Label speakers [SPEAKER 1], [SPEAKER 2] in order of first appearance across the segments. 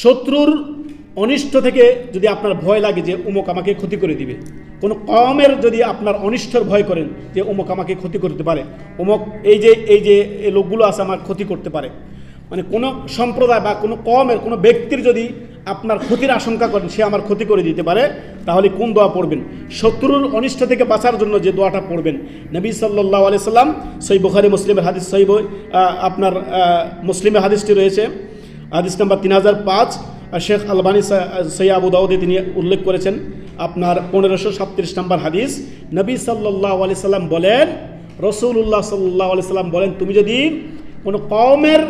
[SPEAKER 1] শত্রুর অনিষ্ট থেকে যদি আপনার ভয় লাগে যে উমুক আমাকে ক্ষতি করে দিবে, কোনো কমের যদি আপনার অনিষ্টর ভয় করেন যে উমুক আমাকে ক্ষতি করতে পারে, উমুক এই যে এই যে এই লোকগুলো আছে আমার ক্ষতি করতে পারে মানে কোনো সম্প্রদায় বা কোনো কমের, কোনো ব্যক্তির যদি আপনার ক্ষতির আশঙ্কা করেন, সে আমার ক্ষতি করে দিতে পারে, তাহলে কোন দোয়া পড়বেন? শত্রুর অনিষ্ট থেকে বাঁচার জন্য যে দোয়াটা পড়বেন, নবী সাল্লাহ আলি সাল্লাম সই বুখারি, মুসলিমের হাদিস সই আপনার মুসলিমের হাদিসটি রয়েছে হাদিস নাম্বার তিন হাজার পাঁচ শেখ আলবানী সৈয়া আবু দাউদে তিনি উল্লেখ করেছেন আপনার পনেরোশো সাতত্রিশ নম্বর হাদিস। নবী সাল্লাহ আলি সাল্লাম বলেন রসুল্লাহ সাল্লাহ আলি সাল্লাম বলেন, তুমি যদি কোনো কওমের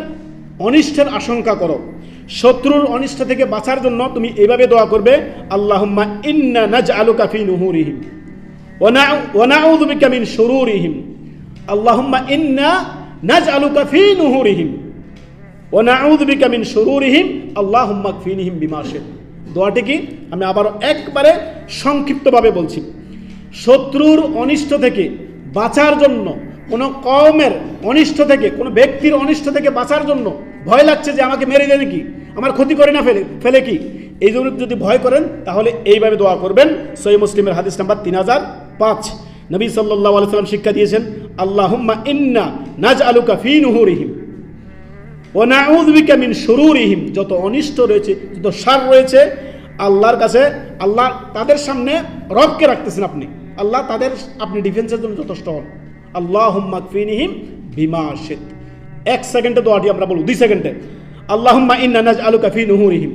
[SPEAKER 1] অনিষ্টের আশঙ্কা করো, শত্রুর অনিষ্ট থেকে বাঁচার জন্য তুমি এভাবে দোয়া করবে, আল্লাহুম্মা ইন্না নাজ আলু কাফি নুহুরিহিম ওনাউযু বিকা মিন শুরুরিহিম, আল্লাহুম্মা ইন্না নাজ আলু কাফি নুহুরিহিম। ওনাউযু বিকা মিন শুরুরিহিম, আল্লাহুম্মা কফিনিহিম বিমা শি'ত। দোয়াটি কি? আমি আবার একবারে সংক্ষিপ্তভাবে বলছি। শত্রুর অনিষ্ট থেকে বাঁচার জন্য, কোনো কওমের অনিষ্ট থেকে, কোনো ব্যক্তির অনিষ্ট থেকে বাঁচার জন্য ভয় লাগছে যে আমাকে মেরে দেয় নাকি আমার ক্ষতি করে না ফেলে ফেলে কি? এই জন্য যদি ভয় করেন, তাহলে এইভাবে দোয়া করবেন। সহি মুসলিমের হাদিস নাম্বার তিন হাজার পাঁচ। নবী সাল্লাহ আলাইসাল্লাম শিক্ষা দিয়েছেন, আল্লাহুম্মা ইন্না নাজ আলুকা ফি নুহুরিহিম। ও নাউযবিকা মিন শুরুরিহিম, যত অনিষ্ট রয়েছে, যত সার রয়েছে, আল্লাহর কাছে, আল্লাহ তাদের সামনে রবকে রাখতেছেন আপনি। আল্লাহ তাদের, আপনি ডিফেন্সের জন্য যথেষ্ট হন। আল্লাহ হুম্মাকফিনিহিম বিমা শেত। এক সেকেন্ডে দোয়াটি আমরা বলব, দুই সেকেন্ডে। আল্লাহুম্মা ইন্না নাজ আলুকা ফি নুহুরিহিম।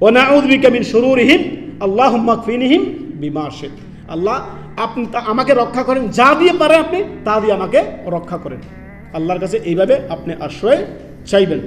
[SPEAKER 1] ও নাউযবিকা মিন শুরুরিহিম আল্লাহ হুম্মাকফিনিহিম বিমা শেত। আল্লাহ, আপনি আমাকে রক্ষা করেন, যা দিয়ে পারে আপনি, তা দিয়ে আমাকে রক্ষা করেন। আল্লাহর কাছে এইভাবে আপনি আশ্রয় شيبل